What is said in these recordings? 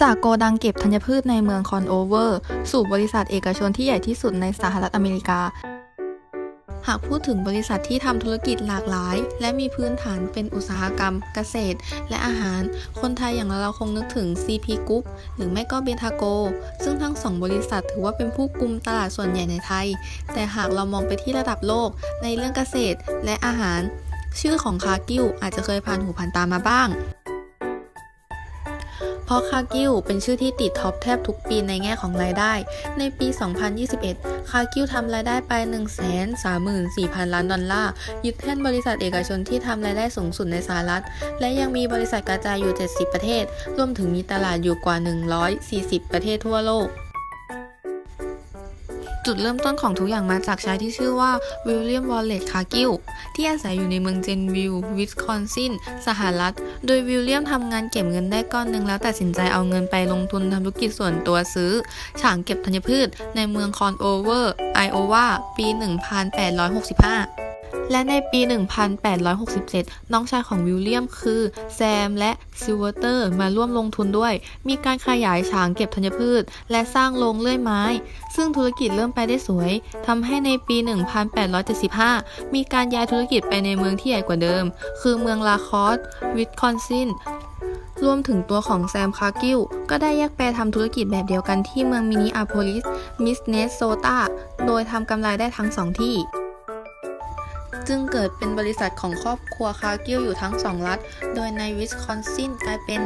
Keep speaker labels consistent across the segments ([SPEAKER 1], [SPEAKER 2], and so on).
[SPEAKER 1] จากโกดังเก็บธัญพืชในเมืองคอนโอเวอร์ สู่บริษัทเอกชนที่ใหญ่ที่สุดในสหรัฐอเมริกา หากพูดถึงบริษัทที่ทำธุรกิจหลากหลาย และมีพื้นฐานเป็นอุตสาหกรรม เกษตร และอาหาร คนไทยอย่างเราคงนึกถึง CP Group หรือไม่ก็เบทาโก ซึ่งทั้งสองบริษัทถือว่าเป็นผู้กุมตลาดส่วนใหญ่ในไทย แต่หากเรามองไปที่ระดับโลก ในเรื่องเกษตรและอาหาร ชื่อของคากิวอาจจะเคยผ่านหูผ่านตามาบ้าง เพราะคากิวเป็นชื่อที่ติดท็อปแทบทุกปีในแง่ของรายได้ ในปี 2021 คากิวทำรายได้ไป 134,000 ล้านดอลลาร์ ยึดแท่นบริษัทเอกชนที่ทำรายได้สูงสุดในสหรัฐ และยังมีบริษัทกระจายอยู่ 70 ประเทศ รวมถึงมีตลาดอยู่กว่า 140 ประเทศทั่วโลก จุดเริ่มต้นของทุกอย่างมาจากชายที่ชื่อว่าวิลเลียมวอลเลตคากิลที่อาศัยอยู่ในเมืองเจนวิลวิสคอนซินสหรัฐ โดยวิลเลียมทำงานเก็บเงินได้ก้อนหนึ่งแล้วตัดสินใจเอาเงินไปลงทุนทำธุรกิจส่วนตัวซื้อฉางเก็บธัญพืชในเมืองคอนโอเวอร์ไอโอวาปี 1865 และในปี 1867 น้องชายของวิลเลียมคือแซมและซิลเวอร์เตอร์มาร่วมลงทุนด้วย มีการขยายฉางเก็บธัญพืช และสร้างโรงเลื่อยไม้ ซึ่งธุรกิจเริ่มไปได้สวยทำให้ในปี 1875 มีการย้ายธุรกิจไปในเมืองที่ใหญ่กว่าเดิม คือเมืองลาคอสวิสคอนซินรวมถึงตัวของแซมคาร์กิลก็ได้แยกไปทำธุรกิจแบบเดียวกันที่เมืองมินิอาโพลิส มิสเนสโซตา โดยทำกำไรได้ทั้งสองที่ จึงเกิดเป็นบริษัทของครอบครัวคาร์กิลอยู่ทั้งสองรัฐ โดยในวิสคอนซินกลายเป็น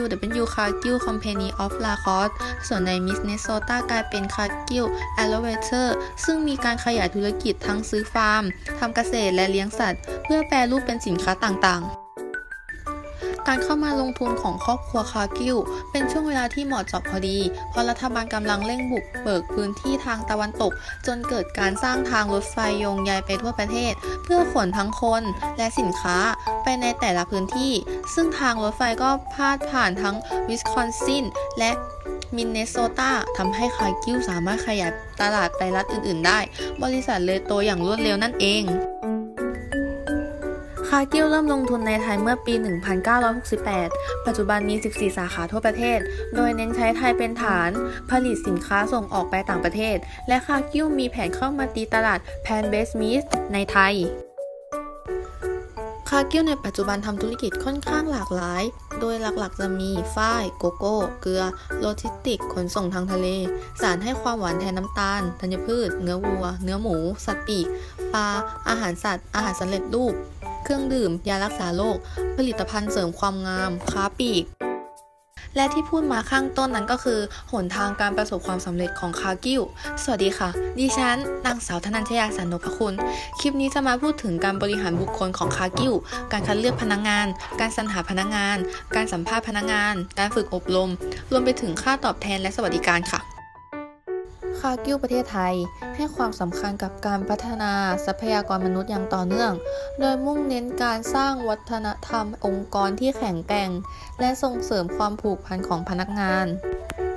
[SPEAKER 1] WW Cargill Company of La Crosse ส่วนในมิสเนโซตากลายเป็น Cargill Elevator ซึ่งมีการขยายธุรกิจทั้งซื้อฟาร์มทำเกษตรและเลี้ยงสัตว์ เพื่อแปรรูปเป็นสินค้าต่างๆ การเข้ามาลงทุนของครอบครัวคาร์กิลเป็นช่วงเวลาที่เหมาะเจาะพอดี เพราะรัฐบาลกำลังเร่งบุกเบิกพื้นที่ทางตะวันตก จนเกิดการสร้างทางรถไฟโยงใยไปทั่วประเทศ เพื่อขนทั้งคนและสินค้าไปในแต่ละพื้นที่ ซึ่งทางรถไฟก็พาดผ่านทั้งวิสคอนซินและมินเนโซตาทำให้คาร์กิลสามารถขยายตลาดไปรัฐอื่น ๆ ได้ บริษัทเลยโตอย่างรวดเร็วนั่นเอง คาร์กิลเริ่มลงทุนในไทยเมื่อปี 1968 ปัจจุบันมี 14 สาขาทั่วประเทศ โดยเน้นใช้ไทยเป็นฐาน ผลิตสินค้าส่งออกไปต่างประเทศ และคาร์กิลมีแผนเข้ามาตีตลาดแพนเบสมิสในไทยคาร์กิลในปัจจุบันทำธุรกิจค่อนข้างหลากหลาย โดยหลักๆจะมีฝ้าย โกโก้ เกลือ โลจิสติก ขนส่งทางทะเล สารให้ความหวานแทนน้ำตาล ธัญพืช เนื้อวัว เนื้อหมู สัตว์ปีก ปลา อาหารสัตว์ อาหารสำเร็จรูป เครื่องดื่ม ยารักษาโรค ผลิตภัณฑ์เสริมความงาม ค้าปลีก และที่พูดมาข้างต้นนั้นก็คือ หนทางการประสบความสำเร็จของคาร์กิลสวัสดีค่ะ ดิฉันนางสาวธนัญชยาสันนพคุณ คลิปนี้จะมาพูดถึงการบริหารบุคคลของคาร์กิลการคัดเลือกพนักงาน การสรรหาพนักงาน การสัมภาษณ์พนักงาน การฝึกอบรม รวมไปถึงค่าตอบแทนและสวัสดิการค่ะ คากิลประเทศไทย ให้ความสำคัญกับการพัฒนาทรัพยากรมนุษย์อย่างต่อเนื่อง โดยมุ่งเน้นการสร้างวัฒนธรรมองค์กรที่แข็งแกร่ง และส่งเสริมความผูกพันของพนักงาน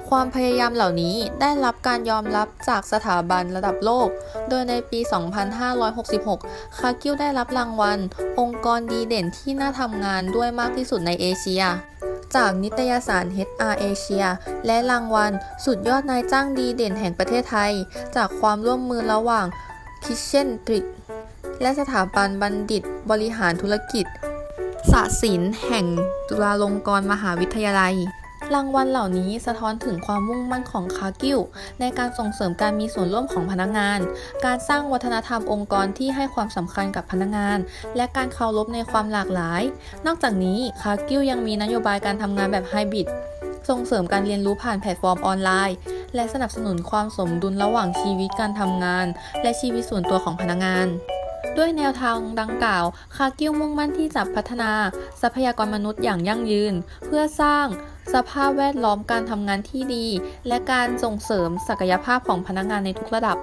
[SPEAKER 1] ความพยายามเหล่านี้ได้รับการยอมรับจากสถาบันระดับโลก โดยในปี 2566 คากิลได้รับรางวัล องค์กรดีเด่นที่น่าทำงานด้วยมากที่สุดในเอเชีย จากนิตยสาร HR Asia และรางวัล สุดยอดนายจ้างดีเด่นแห่งประเทศไทย จากความร่วมมือระหว่าง Kitchen t r i c และสถาบันบัณฑิตบริหารธุรกิจศาสินแห่งจุฬาลงกรณ์มหาวิทยาลัย รางวัลเหล่านี้สะท้อนถึงความมุ่งมั่นของคาร์กิลในการส่งเสริมการมีส่วนร่วมของพนักงาน การสร้างวัฒนธรรมองค์กรที่ให้ความสำคัญกับพนักงาน และการเคารพในความหลากหลาย นอกจากนี้คาร์กิลยังมีนโยบายการทำงานแบบไฮบริดส่งเสริมการเรียนรู้ผ่านแพลตฟอร์มออนไลน์ และสนับสนุนความสมดุลระหว่างชีวิตการทำงาน และชีวิตส่วนตัวของพนักงาน ด้วยแนวทางดังกล่าว คาร์กิลมุ่งมั่นที่จะพัฒนา ทรัพยากรมนุษย์อย่างยั่งยืน เพื่อสร้างสภาพแวดล้อมการทำงานที่ดี และการส่งเสริมศักยภาพของพนักงานในทุกระดับ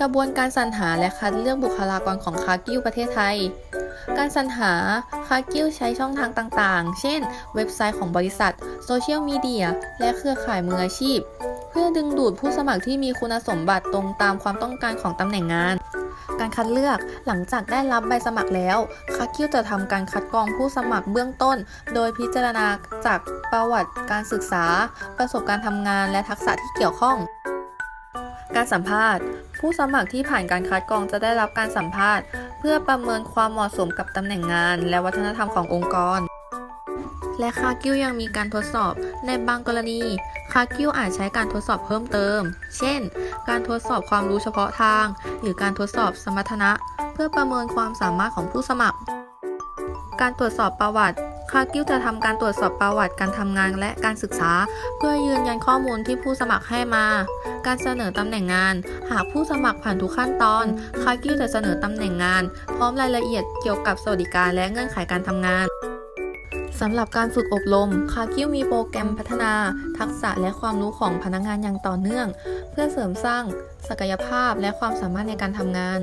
[SPEAKER 1] กระบวนการสรรหาและคัดเลือกบุคลากรของคาร์กิลประเทศไทย การสรรหาคาร์กิลใช้ช่องทางต่างๆ เช่น เว็บไซต์ของบริษัท โซเชียลมีเดีย และเครือข่ายมืออาชีพ เพื่อดึงดูดผู้สมัครที่มีคุณสมบัติตรงตามความต้องการของตำแหน่งงาน การคัดเลือกหลังจากได้รับใบสมัครแล้วคาคิวจะทำการคัดกรองผู้สมัครเบื้องต้น โดยพิจารณาจากประวัติการศึกษา ประสบการณ์ทำงานและทักษะที่เกี่ยวข้อง การสัมภาษณ์ ผู้สมัครที่ผ่านการคัดกรองจะได้รับการสัมภาษณ์ เพื่อประเมินความเหมาะสมกับตำแหน่งงาน และวัฒนธรรมขององค์กรและคาคิวยังมีการทดสอบในบางกรณี คาคิวอาจใช้การทดสอบเพิ่มเติม เช่น การทดสอบความรู้เฉพาะทาง หรือการทดสอบสมรรถนะ เพื่อประเมินความสามารถของผู้สมัคร การตรวจสอบประวัติคาคิวจะทำการตรวจสอบประวัติการทำงานและการศึกษา เพื่อยืนยันข้อมูลที่ผู้สมัครให้มา การเสนอตำแหน่งงาน หากผู้สมัครผ่านทุกขั้นตอนคาคิวจะเสนอตำแหน่งงาน พร้อมรายละเอียดเกี่ยวกับสวัสดิการและเงื่อนไขการทำงาน สำหรับการฝึกอบรม คาคิวมีโปรแกรมพัฒนา ทักษะและความรู้ของพนักงานอย่างต่อเนื่อง เพื่อเสริมสร้าง ศักยภาพและความสามารถในการทำงาน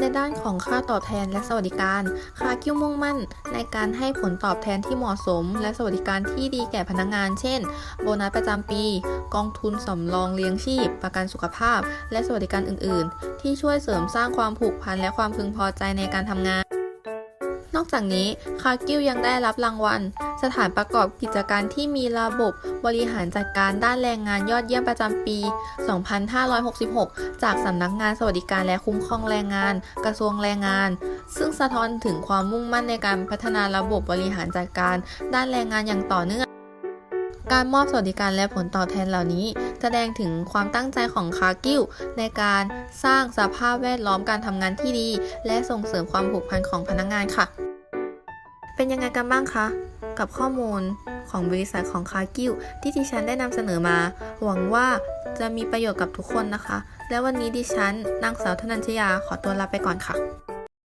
[SPEAKER 1] ในด้านของค่าตอบแทนและสวัสดิการ คาคิวมุ่งมั่น ในการให้ผลตอบแทนที่เหมาะสม และสวัสดิการที่ดีแก่พนักงาน เช่น โบนัสประจำปี กองทุนสำรองเลี้ยงชีพ ประกันสุขภาพ และสวัสดิการอื่น ๆ ที่ช่วยเสริมสร้างความผูกพันและความพึงพอใจในการทำงาน อกจากนี้คากิวยังได้รับรางวัล สถานประกอบกิจการที่มีระบบบริหารจัดการด้านแรงงานยอดเยี่ยมประจำปี 2566 จากสำนักงานสวัสดิการและคุ้มครองแรงงาน กระทรวงแรงงาน ซึ่งสะท้อนถึงความมุ่งมั่นในการพัฒนาระบบบริหารจัดการด้านแรงงานอย่างต่อเนื่องการมอบสวัสดิการและผลตอบแทนเหล่านี้ แสดงถึงความตั้งใจของคากิวในการสร้างสภาพแวดล้อมการทำงานที่ดี และส่งเสริมความผูกพันของพนักงานค่ะ เป็นยังไงกันบ้างคะ กับข้อมูลของบริษัทของคากิวที่ดิฉันได้นำเสนอมา หวังว่าจะมีประโยชน์กับทุกคนนะคะ และวันนี้ดิฉันนางสาวธนัญชยาขอตัวลาไปก่อนค่ะ